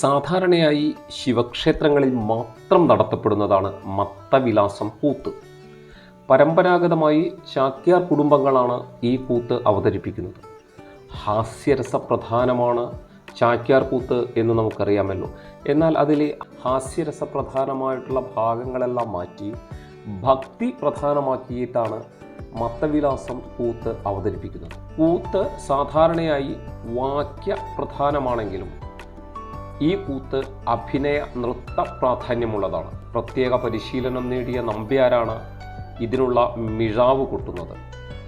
സാധാരണയായി ശിവക്ഷേത്രങ്ങളിൽ മാത്രം നടത്തപ്പെടുന്നതാണ് മത്തവിലാസം കൂത്ത് പരമ്പരാഗതമായി ചാക്യാർ കുടുംബങ്ങളാണ് ഈ കൂത്ത് അവതരിപ്പിക്കുന്നത്. ഹാസ്യരസപ്രധാനമാണ് ചാക്യാർ കൂത്ത് എന്ന് നമുക്കറിയാമല്ലോ. എന്നാൽ അതിലെ ഹാസ്യരസപ്രധാനമായിട്ടുള്ള ഭാഗങ്ങളെല്ലാം മാറ്റി ഭക്തി പ്രധാനമാക്കിയിട്ടാണ് മത്തവിലാസം കൂത്ത് അവതരിപ്പിക്കുന്നത്. കൂത്ത് സാധാരണയായി വാക്യ പ്രധാനമാണെങ്കിലും ഈ കൂത്ത് അഭിനയ നൃത്ത പ്രാധാന്യമുള്ളതാണ്. പ്രത്യേക പരിശീലനം നേടിയ നമ്പ്യാരാണ് ഇതിനുള്ള മിഴാവ് കൊട്ടുന്നത്.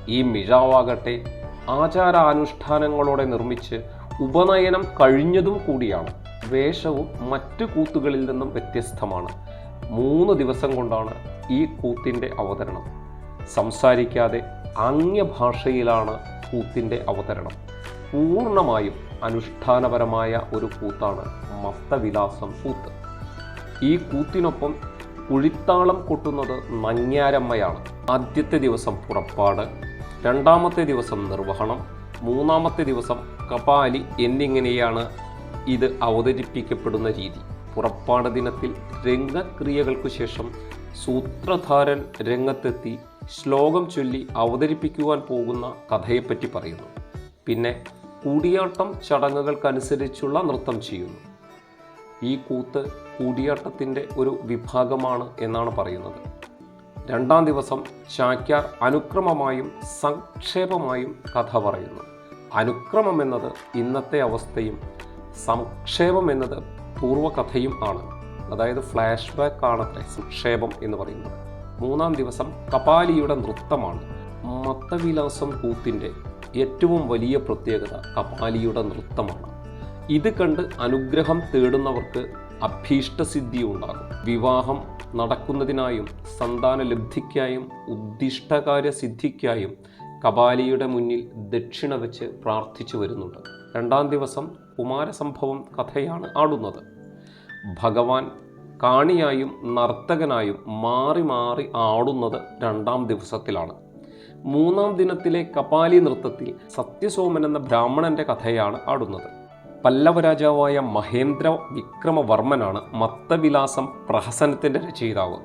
ഈ മിഴാവാകട്ടെ ആചാരാനുഷ്ഠാനങ്ങളോടെ നിർമ്മിച്ച് ഉപനയനം കഴിഞ്ഞതും കൂടിയാണ്. വേഷവും മറ്റ് കൂത്തുകളിൽ നിന്നും വ്യത്യസ്തമാണ്. മൂന്ന് ദിവസം കൊണ്ടാണ് ഈ കൂത്തിന്റെ അവതരണം. സംസാരിക്കാതെ ആംഗ്യഭാഷയിലാണ് കൂത്തിന്റെ അവതരണം. പൂർണമായും അനുഷ്ഠാനപരമായ ഒരു കൂത്താണ് മസ്തവിലാസം കൂത്ത്. ഈ കൂത്തിനൊപ്പം കുഴിത്താളം കൊട്ടുന്നത് നങ്ങ്യാരമ്മയാണ്. ആദ്യത്തെ ദിവസം പുറപ്പാട് രണ്ടാമത്തെ ദിവസം നിർവഹണം മൂന്നാമത്തെ ദിവസം കപാലി എന്നിങ്ങനെയാണ് ഇത് അവതരിപ്പിക്കപ്പെടുന്ന രീതി. പുറപ്പാട് ദിനത്തിൽ രംഗക്രിയകൾക്കു ശേഷം സൂത്രധാരൻ രംഗത്തെത്തി ശ്ലോകം ചൊല്ലി അവതരിപ്പിക്കുവാൻ പോകുന്ന കഥയെപ്പറ്റി പറയുന്നു. പിന്നെ കൂടിയാട്ടം ചടങ്ങുകൾക്കനുസരിച്ചുള്ള നൃത്തം ചെയ്യുന്നു. ഈ കൂത്ത് കൂടിയാട്ടത്തിന്റെ ഒരു വിഭാഗമാണ് എന്നാണ് പറയുന്നത്. രണ്ടാം ദിവസം ചാക്യാർ അനുക്രമമായും സംക്ഷേപമായും കഥ പറയുന്നു. അനുക്രമം എന്നത് ഇന്നത്തെ അവസ്ഥയും സംക്ഷേപം എന്നത് പൂർവകഥയും ആണ്. അതായത് ഫ്ലാഷ് ബാക്ക് ആണത്രേ സംക്ഷേപം എന്ന് പറയുന്നത്. മൂന്നാം ദിവസം കപാലിയുടെ നൃത്തമാണ്. മത്തവിലാസം കൂത്തിന്റെ ഏറ്റവും വലിയ പ്രത്യേകത കപാലിയുടെ നൃത്തമാണ്. ഇത് കണ്ട് അനുഗ്രഹം തേടുന്നവർക്ക് അഭീഷ്ടസിദ്ധി ഉണ്ടാകും വിവാഹം നടക്കുന്നതിനായും സന്താന ലബ്ധിക്കായും ഉദ്ദിഷ്ടകാര്യ സിദ്ധിക്കായും കപാലിയുടെ മുന്നിൽ ദക്ഷിണ വെച്ച് പ്രാർത്ഥിച്ചു വരുന്നുണ്ട്. രണ്ടാം ദിവസം കുമാരസംഭവം കഥയാണ് ആടുന്നത്. ഭഗവാൻ കാണിയായും നർത്തകനായും മാറി മാറി ആടുന്നത് രണ്ടാം ദിവസത്തിലാണ്. മൂന്നാം ദിനത്തിലെ കപാലി നൃത്തത്തിൽ സത്യസോമൻ എന്ന ബ്രാഹ്മണന്റെ കഥയാണ് ആടുന്നത്. പല്ലവ രാജാവായ മഹേന്ദ്ര വിക്രമവർമ്മനാണ് മത്തവിലാസം പ്രഹസനത്തിന്റെ രചയിതാവ്.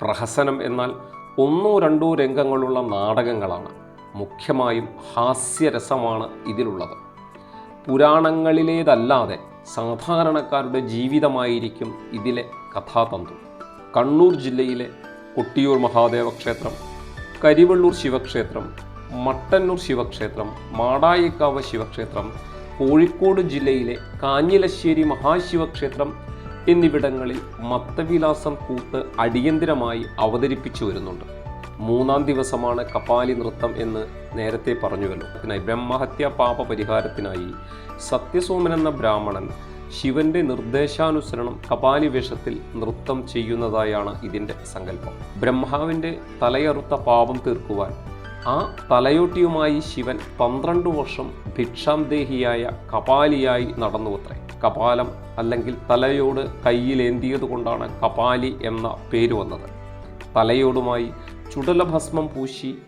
പ്രഹസനം എന്നാൽ ഒന്നോ രണ്ടോ രംഗങ്ങളുള്ള നാടകങ്ങളാണ്. മുഖ്യമായും ഹാസ്യരസമാണ് ഇതിലുള്ളത്. പുരാണങ്ങളിലേതല്ലാതെ സാധാരണക്കാരുടെ ജീവിതമായിരിക്കും ഇതിലെ കഥാതന്തു. കണ്ണൂർ ജില്ലയിലെ കൊട്ടിയൂർ മഹാദേവ ക്ഷേത്രം കരിവള്ളൂർ ശിവക്ഷേത്രം മട്ടന്നൂർ ശിവക്ഷേത്രം മാടായിക്കാവ് ശിവക്ഷേത്രം കോഴിക്കോട് ജില്ലയിലെ കാഞ്ഞിലശ്ശേരി മഹാശിവക്ഷേത്രം എന്നിവിടങ്ങളിൽ മത്തവിലാസം കൂത്ത് അടിയന്തിരമായി അവതരിപ്പിച്ചു വരുന്നുണ്ട്. മൂന്നാം ദിവസമാണ് കപാലി നൃത്തം എന്ന് നേരത്തെ പറഞ്ഞുവല്ലോ. ബ്രഹ്മഹത്യ പാപ പരിഹാരത്തിനായി സത്യസോമൻ എന്ന ബ്രാഹ്മണൻ ശിവന്റെ നിർദ്ദേശാനുസരണം കപാലി വേഷത്തിൽ നൃത്തം ചെയ്യുന്നതായാണ് ഇതിന്റെ സങ്കല്പം. ബ്രഹ്മാവിന്റെ തലയറുത്ത പാപം തീർക്കുവാൻ ആ തലയോട്ടിയുമായി ശിവൻ പന്ത്രണ്ട് വർഷം ഭിക്ഷാന്തേഹിയായ കപാലിയായി നടന്നുവത്രേ. കപാലം അല്ലെങ്കിൽ തലയോട് കയ്യിലേന്തിയത് കൊണ്ടാണ് കപാലി എന്ന പേര് വന്നത്. തലയോടുമായി ചുടലഭസ്മം പൂശി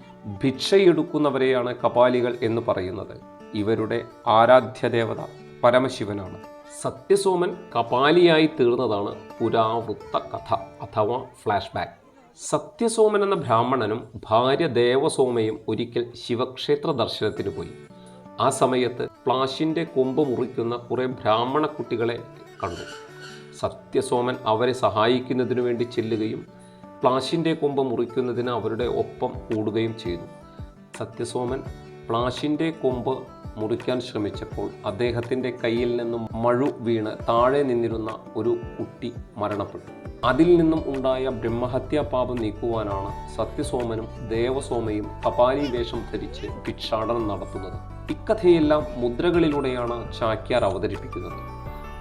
ഭിക്ഷയെടുക്കുന്നവരെയാണ് കപാലികൾ എന്ന് പറയുന്നത്. ഇവരുടെ ആരാധ്യദേവത പരമശിവനാണ്. സത്യസോമൻ കപാലിയായി തീർന്നതാണ് പുരാവൃത്ത കഥ അഥവാ ഫ്ലാഷ് ബാക്ക് സത്യസോമൻ എന്ന ബ്രാഹ്മണനും ഭാര്യ ദേവസോമയും ഒരിക്കൽ ശിവക്ഷേത്ര ദർശനത്തിന് പോയി. ആ സമയത്ത് പ്ലാഷിന്റെ കൊമ്പ് മുറിക്കുന്ന കുറേ ബ്രാഹ്മണ കുട്ടികളെ കണ്ടു. സത്യസോമൻ അവരെ സഹായിക്കുന്നതിനു വേണ്ടി ചെല്ലുകയും പ്ലാഷിന്റെ കൊമ്പ് മുറിക്കുന്നതിന് അവരുടെ ഒപ്പം കൂടുകയും ചെയ്തു. സത്യസോമൻ പ്ലാഷിന്റെ കൊമ്പ് മുറിക്കാൻ ശ്രമിച്ചപ്പോൾ അദ്ദേഹത്തിന്റെ കയ്യിൽ നിന്നും മഴു വീണ് താഴെ നിന്നിരുന്ന ഒരു കുട്ടി മരണപ്പെട്ടു. അതിൽ നിന്നും ഉണ്ടായ ബ്രഹ്മഹത്യാ പാപം നീക്കുവാനാണ് സത്യസോമനും ദേവസോമയും കപാലി വേഷം ധരിച്ച് ഭിക്ഷാടനം നടത്തുന്നത്. ഇക്കഥയെല്ലാം മുദ്രകളിലൂടെയാണ് ചാക്യാർ അവതരിപ്പിക്കുന്നത്.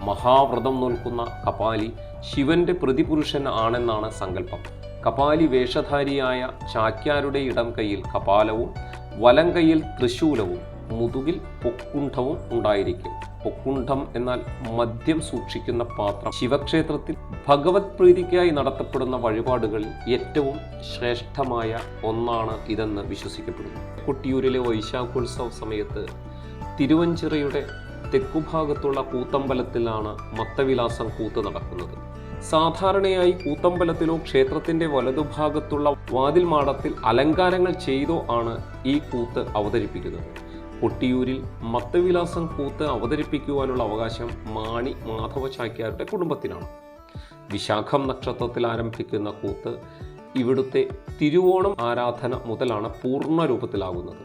മഹാവ്രതം നോൽക്കുന്ന കപാലി ശിവന്റെ പ്രതിപുരുഷൻ ആണെന്നാണ് സങ്കല്പം. കപാലി വേഷധാരിയായ ചാക്യാരുടെ ഇടം കൈയിൽ കപാലവും വലം കൈയിൽ തൃശൂലവും മുതുകിൽ പൊക്കുണ്ഠവും ഉണ്ടായിരിക്കും. പൊക്കുണ്ഠം എന്നാൽ മദ്യം സൂക്ഷിക്കുന്ന പാത്രം. ശിവക്ഷേത്രത്തിൽ ഭഗവത് പ്രീതിക്കായി നടത്തപ്പെടുന്ന വഴിപാടുകളിൽ ഏറ്റവും ശ്രേഷ്ഠമായ ഒന്നാണ് ഇതെന്ന് വിശ്വസിക്കപ്പെടുന്നു. കൊട്ടിയൂരിലെ വൈശാഖോത്സവ സമയത്ത് തിരുവഞ്ചിറയുടെ തെക്കുഭാഗത്തുള്ള കൂത്തമ്പലത്തിലാണ് മത്തവിലാസം കൂത്ത് നടക്കുന്നത്. സാധാരണയായി കൂത്തമ്പലത്തിലോ ക്ഷേത്രത്തിന്റെ വലതുഭാഗത്തുള്ള വാതിൽ മാടത്തിൽ അലങ്കാരങ്ങൾ ചെയ്തോ ആണ് ഈ കൂത്ത് അവതരിപ്പിക്കുന്നത്. കൊട്ടിയൂരിൽ മത്തവിലാസം കൂത്ത് അവതരിപ്പിക്കുവാനുള്ള അവകാശം മാണി മാധവ ചാക്യാരുടെ കുടുംബത്തിനാണ്. വിശാഖം നക്ഷത്രത്തിൽ ആരംഭിക്കുന്ന കൂത്ത് ഇവിടുത്തെ തിരുവോണം ആരാധന മുതലാണ് പൂർണ രൂപത്തിലാകുന്നത്.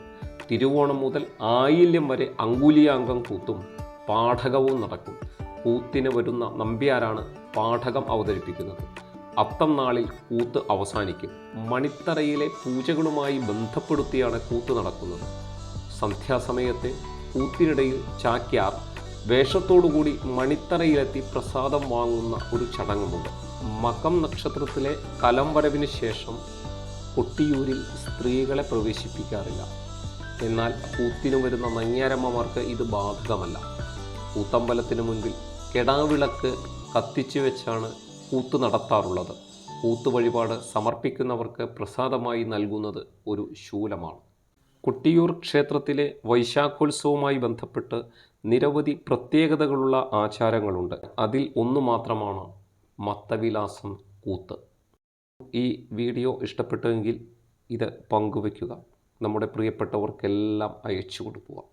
തിരുവോണം മുതൽ ആയില്യം വരെ അങ്കുലിയാംഗം കൂത്തും പാഠകവും നടക്കും. കൂത്തിന് വരുന്ന നമ്പ്യാരാണ് പാഠകം അവതരിപ്പിക്കുന്നത്. അത്തം നാളിൽ കൂത്ത് അവസാനിക്കും. മണിത്തറയിലെ പൂജകളുമായി ബന്ധപ്പെടുത്തിയാണ് കൂത്ത് നടക്കുന്നത്. സന്ധ്യാസമയത്തെ കൂത്തിനിടയിൽ ചാക്യാർ വേഷത്തോടുകൂടി മണിത്തറയിലെത്തി പ്രസാദം വാങ്ങുന്ന ഒരു ചടങ്ങുമുണ്ട്. മകം നക്ഷത്രത്തിലെ കലം വരവിന് ശേഷം കൊട്ടിയൂരിൽ സ്ത്രീകളെ പ്രവേശിപ്പിക്കാറില്ല. എന്നാൽ കൂത്തിനു വരുന്ന നങ്ങ്യാരമ്മമാർക്ക് ഇത് ബാധകമല്ല. കൂത്തമ്പലത്തിന് മുൻപിൽ കെടാവിളക്ക് കത്തിച്ചു വെച്ചാണ് കൂത്ത് നടത്താറുള്ളത്. കൂത്ത് വഴിപാട് സമർപ്പിക്കുന്നവർക്ക് പ്രസാദമായി നൽകുന്നത് ഒരു ശൂലമാണ്. കൊട്ടിയൂർ ക്ഷേത്രത്തിലെ വൈശാഖോത്സവവുമായി ബന്ധപ്പെട്ട് നിരവധി പ്രത്യേകതകളുള്ള ആചാരങ്ങളുണ്ട്. അതിൽ ഒന്ന് മാത്രമാണ് മത്തവിലാസം കൂത്ത്. ഈ വീഡിയോ ഇഷ്ടപ്പെട്ടെങ്കിൽ ഇത് പങ്കുവയ്ക്കുക. നമ്മുടെ പ്രിയപ്പെട്ടവർക്കെല്ലാം അയച്ചു കൊടുക്കുക.